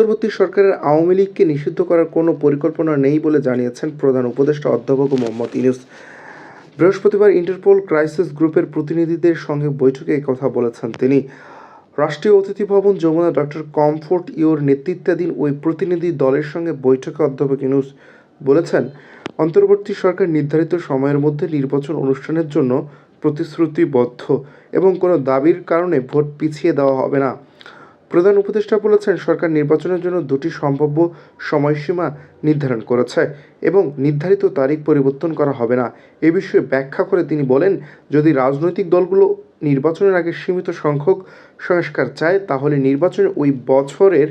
অন্তর্বর্তী সরকারের আওয়ামী লীগকে নিষিদ্ধ করার কোনো পরিকল্পনা নেই বলে জানিয়েছেন প্রধান উপদেষ্টা অধ্যাপক মোহাম্মদ ইউনুস। বৃহস্পতিবার ইন্টারপোল ক্রাইসিস গ্রুপের প্রতিনিধিদের সঙ্গে বৈঠকে কথা বলেছেন তিনি। রাষ্ট্রীয় অতিথি ভবন যমুনা ডক্টর কমফোর্ট ইওর নেতৃত্বাধীন ওই প্রতিনিধি দলের সঙ্গে বৈঠকে অধ্যাপক ইউনুস বলেছেন, অন্তর্বর্তী সরকার নির্ধারিত সময়ের মধ্যে নির্বাচন অনুষ্ঠানের জন্য প্রতিশ্রুতিবদ্ধ এবং কোনো দাবির কারণে ভোট পিছিয়ে দেওয়া হবে না। প্রধান উপদেষ্টা বলেছেন, সরকার নির্বাচনের জন্য দুটি সম্ভাব্য সময়সীমা নির্ধারণ করেছে এবং নির্ধারিত তারিখ পরিবর্তন করা হবে না। এ বিষয়ে ব্যাখ্যা করে তিনি বলেন, যদি রাজনৈতিক দলগুলো নির্বাচনের আগে সীমিত সংখ্যক সংস্কার চায়, তাহলে নির্বাচন ওই বছরের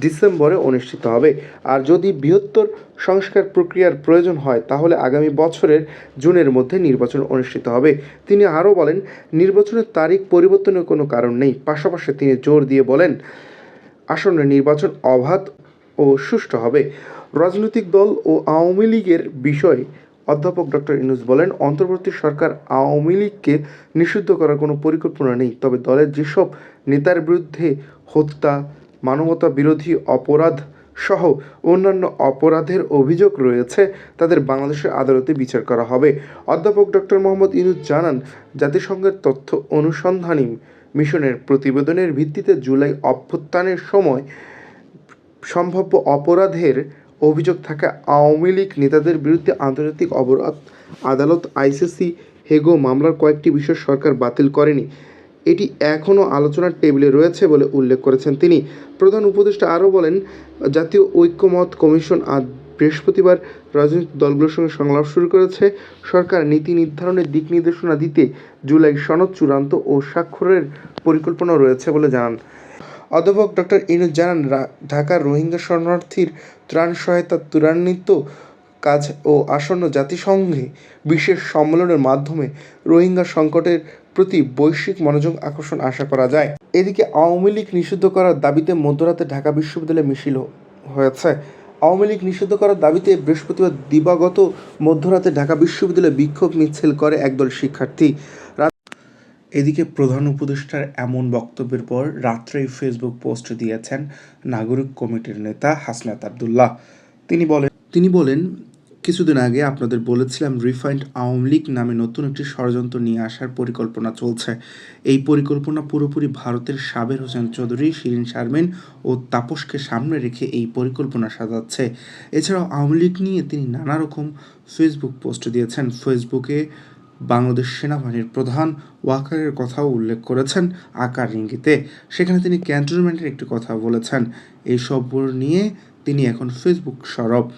ডিসেম্বরে অনুষ্ঠিত হবে। আর যদি বৃহত্তর সংস্কার প্রক্রিয়ার প্রয়োজন হয়, তাহলে আগামী বছরের জুনের মধ্যে নির্বাচন অনুষ্ঠিত হবে। তিনি আরও বলেন, নির্বাচনের তারিখ পরিবর্তনের কোনো কারণ নেই। পাশাপাশি তিনি জোর দিয়ে বলেন, আসন্ন নির্বাচন অবাধ ও সুষ্ঠু হবে। রাজনৈতিক দল ও আওয়ামী লীগের বিষয়ে অধ্যাপক ডক্টর ইনুস বলেন, অন্তর্বর্তী সরকার আওয়ামী লীগকে নিষিদ্ধ করার কোনো পরিকল্পনা নেই, তবে দলের যেসব নেতার বিরুদ্ধে হত্যা, মানবতা বিরোধী অপরাধ সহ অন্যান্য অপরাধের অভিযোগ রয়েছে, তাদের বাংলাদেশের আদালতে বিচার করা হবে। অধ্যাপক ডক্টর মোহাম্মদ ইনুস জানান, জাতিসংঘের তথ্য অনুসন্ধানী মিশনের প্রতিবেদনের ভিত্তিতে জুলাই অভ্যুত্থানের সময় সম্ভাব্য অপরাধের অভিযোগ থাকা আওয়ামী লীগ নেতাদের বিরুদ্ধে আন্তর্জাতিক অপরাধ আদালত আইসিসি হেগো মামলার কয়েকটি বিষয় সরকার বাতিল করেনি। এটি এখনও আলোচনার টেবিলে রয়েছে বলে উল্লেখ করেছেন তিনি। প্রধান উপদেষ্টা আরও বলেন, জাতীয় ঐক্যমত কমিশন আজ বৃহস্পতিবার রাজনৈতিক দলগুলোর সঙ্গে সংলাপ শুরু করেছে। সরকার নীতি নির্ধারণের দিক নির্দেশনা দিতে জুলাই সনদ চূড়ান্ত ও স্বাক্ষরের পরিকল্পনা রয়েছে বলে জানান। অধ্যাপক ডক্টর ইনুজ জানান ঢাকার রোহিঙ্গা শরণার্থীর ত্রাণ সহায়তা ত্বরান্বিত কাজ ও আসন্ন জাতিসংঘে বিশেষ সম্মেলনের মাধ্যমে রোহিঙ্গা সংকটের প্রতি বৈশ্বিক মনোযোগ আকর্ষণ আশা করা যায়। এদিকে আওয়ামী লীগ নিষিদ্ধ করার দাবিতে মধ্যরাতে ঢাকা বিশ্ববিদ্যালয়ে মিছিল হয়েছে। আওয়ামী লীগ নিষিদ্ধ করার দাবিতে বৃহস্পতিবার দিবাগত মধ্যরাতে ঢাকা বিশ্ববিদ্যালয়ে বিক্ষোভ মিছিল করে একদল শিক্ষার্থী। এদিকে প্রধান উপদেষ্টার এমন বক্তব্যের পর রাত্রেই ফেসবুক পোস্ট দিয়েছেন নাগরিক কমিটির নেতা হাসনাত আবদুল্লাহ। তিনি বলেন তিনি বলেন, কিছুদিন আগে আপনাদের বলেছিলাম রিফাইন্ড আওয়ামী লীগ নামে নতুন একটি ষড়যন্ত্র নিয়ে আসার পরিকল্পনা চলছে। এই পরিকল্পনা পুরোপুরি ভারতের সাবের হোসেন চৌধুরী, শিরিন শারমিন ও তাপসকে সামনে রেখে এই পরিকল্পনা সাজাচ্ছে। এছাড়াও আওয়ামী লীগ নিয়ে তিনি নানা রকম ফেসবুক পোস্ট দিয়েছেন। ফেসবুকে বাংলাদেশ সেনাবাহিনীর প্রধান ওয়াকারের কথাও উল্লেখ করেছেন আকার ইঙ্গিতে। সেখানে তিনি ক্যান্টনমেন্টের একটি কথা বলেছেন। এইসব নিয়ে তিনি এখন ফেসবুক সরব।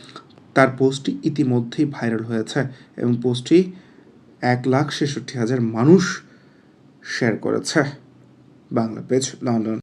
তার পোস্টটি ইতিমধ্যেই ভাইরাল হয়েছে এবং পোস্টটি এক লাখ ছেষট্টি হাজার মানুষ শেয়ার করেছে। Bangla page London.